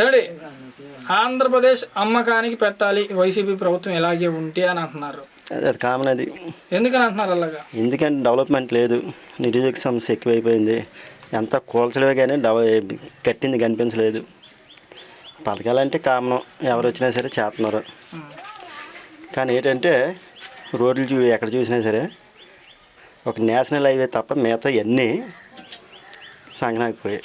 ఏమండి? ఆంధ్రప్రదేశ్ అమ్మకానికి పెట్టాలి వైసీపీ ప్రభుత్వం ఇలాగే ఉంటే అని అంటున్నారు. అది అది కామన్ అది. ఎందుకని అంటున్నారు అలాగా? ఎందుకంటే డెవలప్మెంట్ లేదు నిరుద్యోగ సమస్య ఎక్కువైపోయింది. ఎంత కూల్చడమే కానీ డెవ కట్టింది కనిపించలేదు. పథకాలంటే కామన్ ఎవరు వచ్చినా సరే చేస్తున్నారు. కానీ ఏంటంటే రోడ్లు చూ ఎక్కడ చూసినా సరే ఒక నేషనల్ హైవే తప్ప మిగతా అన్నీ సంగనాకపోయాయి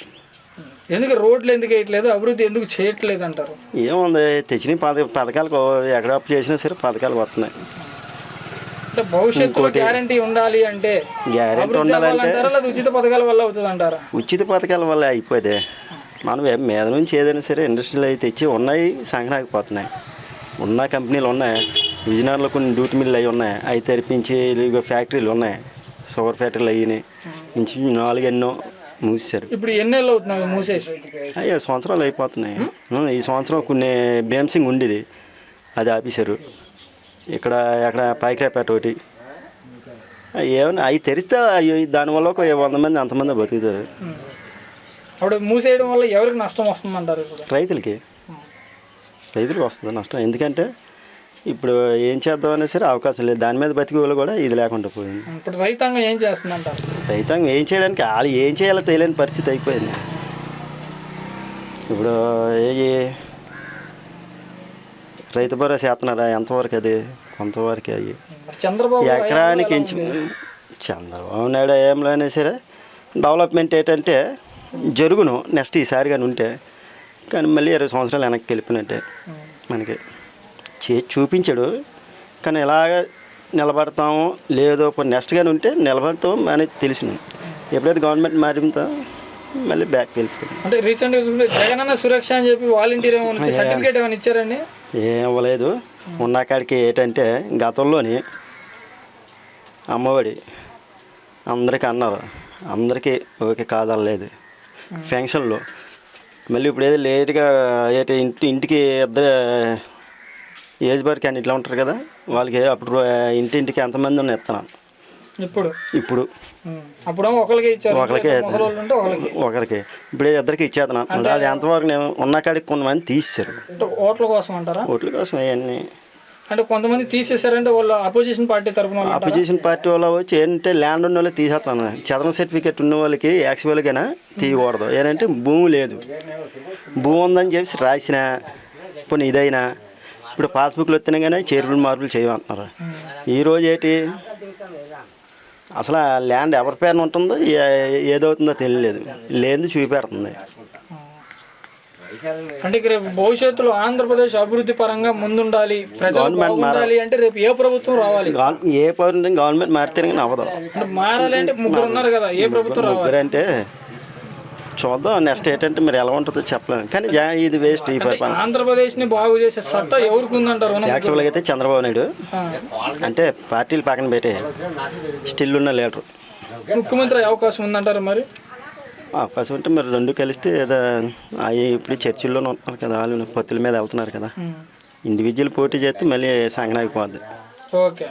ఎందుకు రోడ్లు ఎందుకు వేయట్లేదు అభివృద్ధి ఎందుకు చేయట్లేదు అంటారు? ఏముంది తెచ్చిన పథ పథకాలకు ఎక్కడ అప్పు చేసినా సరే పథకాలు వస్తున్నాయి. అంటే భవిష్యత్తులో గ్యారంటీ ఉండాలి అంటే గ్యారెంటీ అభివృద్ధి ఉండాలంటే అవ్వాలంటారా లేదా ఉచిత పథకాల వల్ల అవుతుంది అంటారా ఉచిత పథకాల వల్ల అయిపోతే మనం ఏ- మీద నుంచి ఏదైనా సరే ఇండస్ట్రీలు అయితే తెచ్చి ఉన్నాయి సంఘనాకపోతున్నాయి ఉన్న కంపెనీలు ఉన్నాయి విజయనగరంలో కొన్ని డ్యూటీ మిల్లు అవి ఉన్నాయి అవి తెరిపించి ఇదిగో ఫ్యాక్టరీలు ఉన్నాయి షుగర్ ఫ్యాక్టరీలు అయ్యి ఇంచు నాలుగు ఎన్నో మూసారు ఇప్పుడు ఎన్నేళ్ళు అవుతున్నాయి మూసేసి? అయ్యో సంవత్సరాలు అయిపోతున్నాయి. ఈ సంవత్సరం కొన్ని బేమ్సింగ్ ఉండేది. అది ఆపేశారు. ఇక్కడ ఎక్కడ పైకిరాపేట ఒకటి. ఏమన్నా అవి తెరిస్తే అయ్యో దానివల్ల ఒక వంద మంది అంతమంది బతుకుతారు. అప్పుడు మూసేయడం వల్ల ఎవరికి నష్టం వస్తుంది అంటారు ఇప్పుడు? రైతులకి. రైతులకు వస్తుంది నష్టం. ఎందుకంటే ఇప్పుడు ఏం చేద్దాం అనే సరే అవకాశం లేదు. దాని మీద బతికే వాళ్ళు కూడా ఇది లేకుండా పోయింది. ఇప్పుడు రైతాంగం ఏం చేస్తుంది అంటారు రైతాంగం ఏం చేయడానికి వాళ్ళు ఏం చేయాలో తెలియని పరిస్థితి అయిపోయింది. ఇప్పుడు ఏ రైతు భరోసా చేస్తున్నారా? ఎంతవరకు అది? కొంతవరకు అయ్యి. చంద్రబాబు ఎకరానికి ఇంచు చంద్రబాబు నాయుడు ఏం లేనే సరే డెవలప్మెంట్ ఏంటంటే జరుగును నెక్స్ట్ ఈసారి కానీ ఉంటే. కానీ మళ్ళీ ఇరవై సంవత్సరాలు వెనక్కి వెళ్ళిపోయినట్టే మనకి. చేసి చూపించాడు. కానీ ఎలాగ నిలబడతామో లేదో నెక్స్ట్ కానీ ఉంటే నిలబడతాం అనేది తెలిసిన ఎప్పుడైతే గవర్నమెంట్ మారిందో మళ్ళీ బ్యాక్ వెళ్ళిపోయింది అంటే రీసెంట్గా చూసుకుంటే జగనన్న సురక్ష అని చెప్పి వాలంటీర్ ఏమైనా సర్టిఫికేట్ ఏమైనా ఇచ్చారండి? ఏం అవ్వలేదు. ఉన్న కాడికి ఏంటంటే గతంలోని అమ్మఒడి అందరికీ అన్నారు. అందరికీ ఓకే కాదనలేదు ఫంక్షన్లో. మళ్ళీ ఇప్పుడు ఏదో లేట్గా ఏంటి ఇంటి ఇంటికి ఇద్దరు ఏజ్ బార్ క్యాండిడేట్లు ఇట్లా ఉంటారు కదా వాళ్ళకి అప్పుడు ఇంటింటికి ఎంతమంది ఉన్న ఇస్తున్నాను ఇప్పుడు? ఇప్పుడు. ఉం. అప్పుడేమో ఒకరికి ఒకరికే ఇప్పుడు ఇద్దరికి ఇచ్చేస్తున్నాను అది ఎంతవరకు నేను ఉన్న కాడికి కొంతమంది తీసేశారు. ఓట్ల కోసం అంటారా? ఓట్ల కోసం అవన్నీ అంటే కొంతమంది తీసేశారంటే వాళ్ళు అపోజిషన్ పార్టీ తరఫున? అపోజిషన్ పార్టీ వాళ్ళ వచ్చి ఏంటంటే ల్యాండ్ ఉన్న వాళ్ళు తీసేస్తాను చదరం సర్టిఫికేట్ ఉన్న వాళ్ళకి యాక్చువల్గా తీయకూడదు. ఏంటంటే భూమి లేదు. భూమి ఉందని చెప్పి రాసిన ఇప్పుడు ఇదైనా ఇప్పుడు పాస్బుక్లు వచ్చినా కానీ చేరుబుల్ మార్పులు చేయమంటున్నారు. ఈరోజు ఏంటి? అసలు ఆ ల్యాండ్ ఎవరి పేరున ఉంటుందో ఏదవుతుందో తెలియలేదు. లేదు చూపెడుతుంది. అంటే రేపు భవిష్యత్తులో ఆంధ్రప్రదేశ్ అభివృద్ధి పరంగా ముందుండాలి గవర్నమెంట్ బాగుండాలి అంటే రేపు ఏ ప్రభుత్వం రావాలి? ఏ పౌరుని గవర్నమెంట్ మారితేనే కానీ అవ్వదు అంటే మారాలి అంటే ముగ్గురు ఉన్నారు కదా ఏ ప్రభుత్వం రావాలి? ముగ్గురంటే చూద్దాం. నెక్స్ట్ ఏంటంటే మరి ఎలా ఉంటుందో చెప్పలేము. కానీ జా ఇది వేస్ట్ ఈ పరిపాలన ఆంధ్రప్రదేశ్ని బాగు చేసే సత్తా ఎవరికి ఉందంటారు మనం? యాక్చువల్గా అయితే చంద్రబాబు నాయుడు. ఆ. అంటే పార్టీలు పక్కన పెట్టి స్టిల్ ఉన్న లీడరు ముఖ్యమంత్రి అయ్యే అవకాశం ఉందంటారు మరి? అవకాశం ఉంటే మరి రెండు కలిస్తే ఏదో అవి ఇప్పుడు చర్చిల్లోనే ఉంటున్నారు కదా వాళ్ళు పొత్తుల మీద వెళ్తున్నారు కదా. ఇండివిజువల్ పోటీ చేస్తే మళ్ళీ సంగనాగిపోద్ది ఓకే.